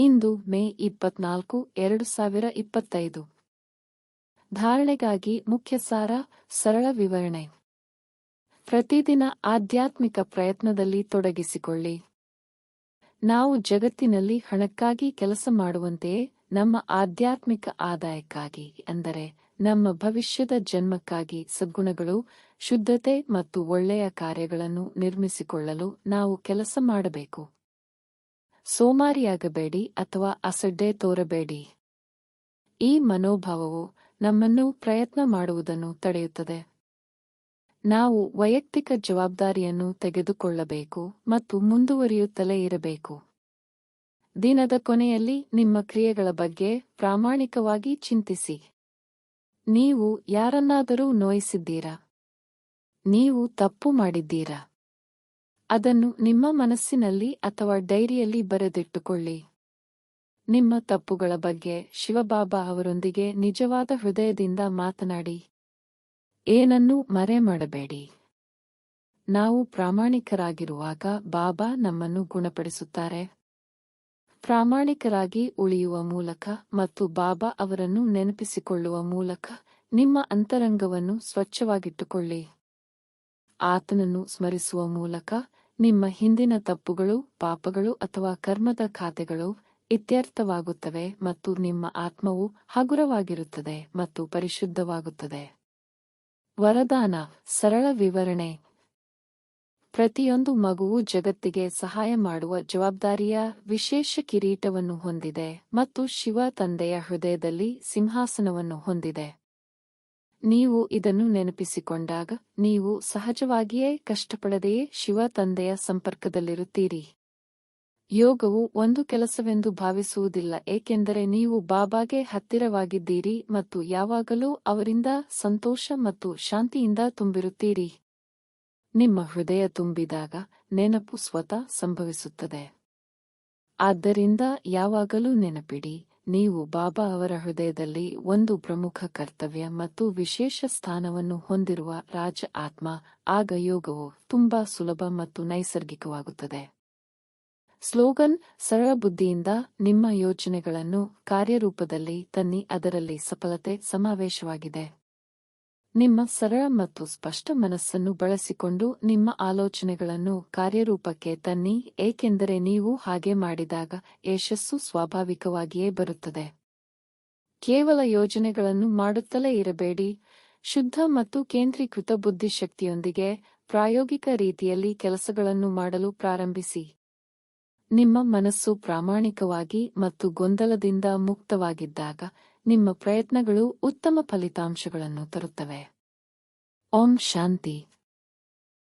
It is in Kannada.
ಇಂದು ಮೇ ಇಪ್ಪತ್ನಾಲ್ಕು, ಎರಡು ಸಾವಿರ ಇಪ್ಪತ್ತೈದು. ಧಾರಣೆಗಾಗಿ ಮುಖ್ಯ ಸಾರ, ಸರಳ ವಿವರಣೆ. ಪ್ರತಿದಿನ ಆಧ್ಯಾತ್ಮಿಕ ಪ್ರಯತ್ನದಲ್ಲಿ ತೊಡಗಿಸಿಕೊಳ್ಳಿ. ನಾವು ಜಗತ್ತಿನಲ್ಲಿ ಹಣಕ್ಕಾಗಿ ಕೆಲಸ ಮಾಡುವಂತೆಯೇ ನಮ್ಮ ಆಧ್ಯಾತ್ಮಿಕ ಆದಾಯಕ್ಕಾಗಿ, ಅಂದರೆ ನಮ್ಮ ಭವಿಷ್ಯದ ಜನ್ಮಕ್ಕಾಗಿ ಸದ್ಗುಣಗಳು, ಶುದ್ಧತೆ ಮತ್ತು ಒಳ್ಳೆಯ ಕಾರ್ಯಗಳನ್ನು ನಿರ್ಮಿಸಿಕೊಳ್ಳಲು ನಾವು ಕೆಲಸ ಮಾಡಬೇಕು. ಸೋಮಾರಿಯಾಗಬೇಡಿ ಅಥವಾ ಅಸಡ್ಡೆ ತೋರಬೇಡಿ. ಈ ಮನೋಭಾವವು ನಮ್ಮನ್ನು ಪ್ರಯತ್ನ ಮಾಡುವುದನ್ನು ತಡೆಯುತ್ತದೆ. ನಾವು ವೈಯಕ್ತಿಕ ಜವಾಬ್ದಾರಿಯನ್ನು ತೆಗೆದುಕೊಳ್ಳಬೇಕು ಮತ್ತು ಮುಂದುವರಿಯುತ್ತಲೇ ಇರಬೇಕು. ದಿನದ ಕೊನೆಯಲ್ಲಿ ನಿಮ್ಮ ಕ್ರಿಯೆಗಳ ಬಗ್ಗೆ ಪ್ರಾಮಾಣಿಕವಾಗಿ ಚಿಂತಿಸಿ. ನೀವು ಯಾರನ್ನಾದರೂ ನೋಯಿಸಿದ್ದೀರಾ? ನೀವು ತಪ್ಪು ಮಾಡಿದ್ದೀರಾ? ಅದನ್ನು ನಿಮ್ಮ ಮನಸ್ಸಿನಲ್ಲಿ ಅಥವಾ ಡೈರಿಯಲ್ಲಿ ಬರೆದಿಟ್ಟುಕೊಳ್ಳಿ. ನಿಮ್ಮ ತಪ್ಪುಗಳ ಬಗ್ಗೆ ಶಿವಬಾಬಾ ಅವರೊಂದಿಗೆ ನಿಜವಾದ ಹೃದಯದಿಂದ ಮಾತನಾಡಿ. ಏನನ್ನೂ ಮರೆ ಮಾಡಬೇಡಿ ನಾವು ಪ್ರಾಮಾಣಿಕರಾಗಿರುವಾಗ ಬಾಬಾ ನಮ್ಮನ್ನು ಗುಣಪಡಿಸುತ್ತಾರೆ. ಪ್ರಾಮಾಣಿಕರಾಗಿ ಉಳಿಯುವ ಮೂಲಕ ಮತ್ತು ಬಾಬಾ ಅವರನ್ನು ನೆನಪಿಸಿಕೊಳ್ಳುವ ಮೂಲಕ ನಿಮ್ಮ ಅಂತರಂಗವನ್ನು ಸ್ವಚ್ಛವಾಗಿಟ್ಟುಕೊಳ್ಳಿ. ಆತನನ್ನು ಸ್ಮರಿಸುವ ಮೂಲಕ ನಿಮ್ಮ ಹಿಂದಿನ ತಪ್ಪುಗಳು, ಪಾಪಗಳು ಅಥವಾ ಕರ್ಮದ ಖಾತೆಗಳು ಇತ್ಯರ್ಥವಾಗುತ್ತವೆ ಮತ್ತು ನಿಮ್ಮ ಆತ್ಮವು ಹಗುರವಾಗಿರುತ್ತದೆ ಮತ್ತು ಪರಿಶುದ್ಧವಾಗುತ್ತದೆ. ವರದಾನ, ಸರಳ ವಿವರಣೆ. ಪ್ರತಿಯೊಂದು ಮಗುವು ಜಗತ್ತಿಗೆ ಸಹಾಯ ಮಾಡುವ ಜವಾಬ್ದಾರಿಯ ವಿಶೇಷ ಕಿರೀಟವನ್ನು ಹೊಂದಿದೆ ಮತ್ತು ಶಿವ ತಂದೆಯ ಹೃದಯದಲ್ಲಿ ಸಿಂಹಾಸನವನ್ನು ಹೊಂದಿದೆ. ನೀವು ಇದನ್ನು ನೆನಪಿಸಿಕೊಂಡಾಗ ನೀವು ಸಹಜವಾಗಿಯೇ ಕಷ್ಟಪಡದೆಯೇ ಶಿವ ತಂದೆಯ ಸಂಪರ್ಕದಲ್ಲಿರುತ್ತೀರಿ. ಯೋಗವು ಒಂದು ಕೆಲಸವೆಂದು ಭಾವಿಸುವುದಿಲ್ಲ, ಏಕೆಂದರೆ ನೀವು ಬಾಬಾಗೆ ಹತ್ತಿರವಾಗಿದ್ದೀರಿ ಮತ್ತು ಯಾವಾಗಲೂ ಅವರಿಂದ ಸಂತೋಷ ಮತ್ತು ಶಾಂತಿಯಿಂದ ತುಂಬಿರುತ್ತೀರಿ. ನಿಮ್ಮ ಹೃದಯ ತುಂಬಿದಾಗ ನೆನಪು ಸ್ವತಃ ಸಂಭವಿಸುತ್ತದೆ. ಆದ್ದರಿಂದ ಯಾವಾಗಲೂ ನೆನಪಿಡಿ ನೀವು ಬಾಬಾ ಅವರ ಹೃದಯದಲ್ಲಿ ಒಂದು ಪ್ರಮುಖ ಕರ್ತವ್ಯ ಮತ್ತು ವಿಶೇಷ ಸ್ಥಾನವನ್ನು ಹೊಂದಿರುವ ರಾಜ ಆತ್ಮ, ಆಗ ಯೋಗವು ತುಂಬಾ ಸುಲಭ ಮತ್ತು ನೈಸರ್ಗಿಕವಾಗುತ್ತದೆ. ಸ್ಲೋಗನ್, ಸರಳ ಬುದ್ಧಿಯಿಂದ ನಿಮ್ಮ ಯೋಚನೆಗಳನ್ನು ಕಾರ್ಯರೂಪದಲ್ಲಿ ತನ್ನಿ, ಅದರಲ್ಲಿ ಸಫಲತೆ, ಸಮಾವೇಶವಾಗಿದೆ. ನಿಮ್ಮ ಸರಳ ಮತ್ತು ಸ್ಪಷ್ಟ ಮನಸ್ಸನ್ನು ಬಳಸಿಕೊಂಡು ನಿಮ್ಮ ಆಲೋಚನೆಗಳನ್ನು ಕಾರ್ಯರೂಪಕ್ಕೆ ತನ್ನಿ, ಏಕೆಂದರೆ ನೀವು ಹಾಗೆ ಮಾಡಿದಾಗ ಯಶಸ್ಸು ಸ್ವಾಭಾವಿಕವಾಗಿಯೇ ಬರುತ್ತದೆ. ಕೇವಲ ಯೋಜನೆಗಳನ್ನು ಮಾಡುತ್ತಲೇ ಇರಬೇಡಿ. ಶುದ್ಧ ಮತ್ತು ಕೇಂದ್ರೀಕೃತ ಬುದ್ಧಿಶಕ್ತಿಯೊಂದಿಗೆ ಪ್ರಾಯೋಗಿಕ ರೀತಿಯಲ್ಲಿ ಕೆಲಸಗಳನ್ನು ಮಾಡಲು ಪ್ರಾರಂಭಿಸಿ. ನಿಮ್ಮ ಮನಸ್ಸು ಪ್ರಾಮಾಣಿಕವಾಗಿ ಮತ್ತು ಗೊಂದಲದಿಂದ ಮುಕ್ತವಾಗಿದ್ದಾಗ ನಿಮ್ಮ ಪ್ರಯತ್ನಗಳು ಉತ್ತಮ ಫಲಿತಾಂಶಗಳನ್ನು ತರುತ್ತವೆ. ಓಂ ಶಾಂತಿ.